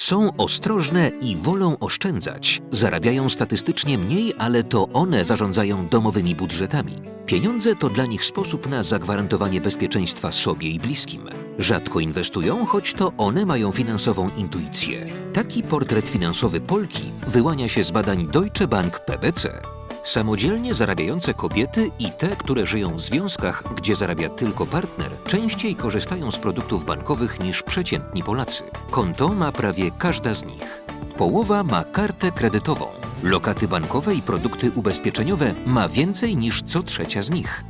Są ostrożne i wolą oszczędzać. Zarabiają statystycznie mniej, ale to one zarządzają domowymi budżetami. Pieniądze to dla nich sposób na zagwarantowanie bezpieczeństwa sobie i bliskim. Rzadko inwestują, choć to one mają finansową intuicję. Taki portret finansowy Polki wyłania się z badań Deutsche Bank PBC. Samodzielnie zarabiające kobiety i te, które żyją w związkach, gdzie zarabia tylko partner, częściej korzystają z produktów bankowych niż przeciętni Polacy. Konto ma prawie każda z nich. Połowa ma kartę kredytową. Lokaty bankowe i produkty ubezpieczeniowe ma więcej niż co trzecia z nich.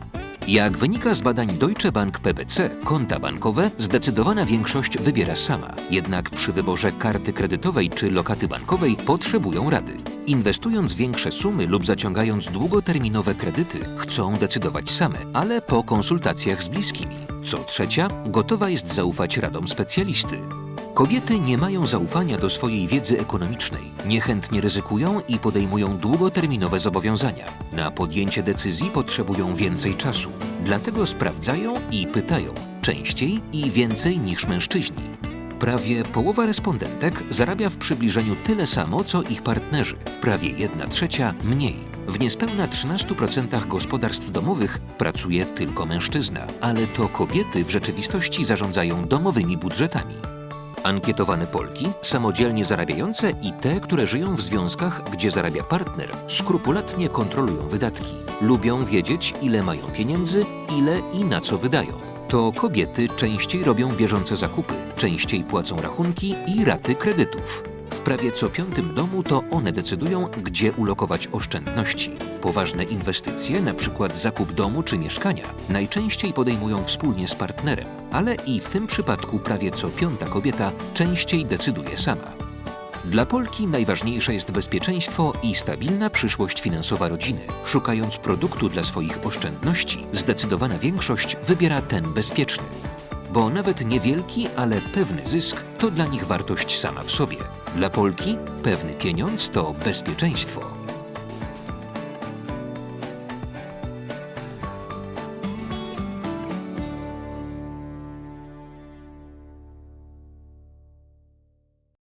Jak wynika z badań Deutsche Bank PBC, konta bankowe zdecydowana większość wybiera sama. Jednak przy wyborze karty kredytowej czy lokaty bankowej potrzebują rady. Inwestując większe sumy lub zaciągając długoterminowe kredyty, chcą decydować same, ale po konsultacjach z bliskimi. Co trzecia, gotowa jest zaufać radom specjalisty. Kobiety nie mają zaufania do swojej wiedzy ekonomicznej, niechętnie ryzykują i podejmują długoterminowe zobowiązania. Na podjęcie decyzji potrzebują więcej czasu, dlatego sprawdzają i pytają częściej i więcej niż mężczyźni. Prawie połowa respondentek zarabia w przybliżeniu tyle samo, co ich partnerzy, prawie 1 trzecia mniej. W niespełna 13% gospodarstw domowych pracuje tylko mężczyzna, ale to kobiety w rzeczywistości zarządzają domowymi budżetami. Ankietowane Polki, samodzielnie zarabiające i te, które żyją w związkach, gdzie zarabia partner, skrupulatnie kontrolują wydatki. Lubią wiedzieć, ile mają pieniędzy, ile i na co wydają. To kobiety częściej robią bieżące zakupy, częściej płacą rachunki i raty kredytów. W prawie co piątym domu to one decydują, gdzie ulokować oszczędności. Poważne inwestycje, np. zakup domu czy mieszkania, najczęściej podejmują wspólnie z partnerem, ale i w tym przypadku prawie co piąta kobieta częściej decyduje sama. Dla Polki najważniejsze jest bezpieczeństwo i stabilna przyszłość finansowa rodziny. Szukając produktu dla swoich oszczędności, zdecydowana większość wybiera ten bezpieczny. Bo nawet niewielki, ale pewny zysk to dla nich wartość sama w sobie. Dla Polki pewny pieniądz to bezpieczeństwo.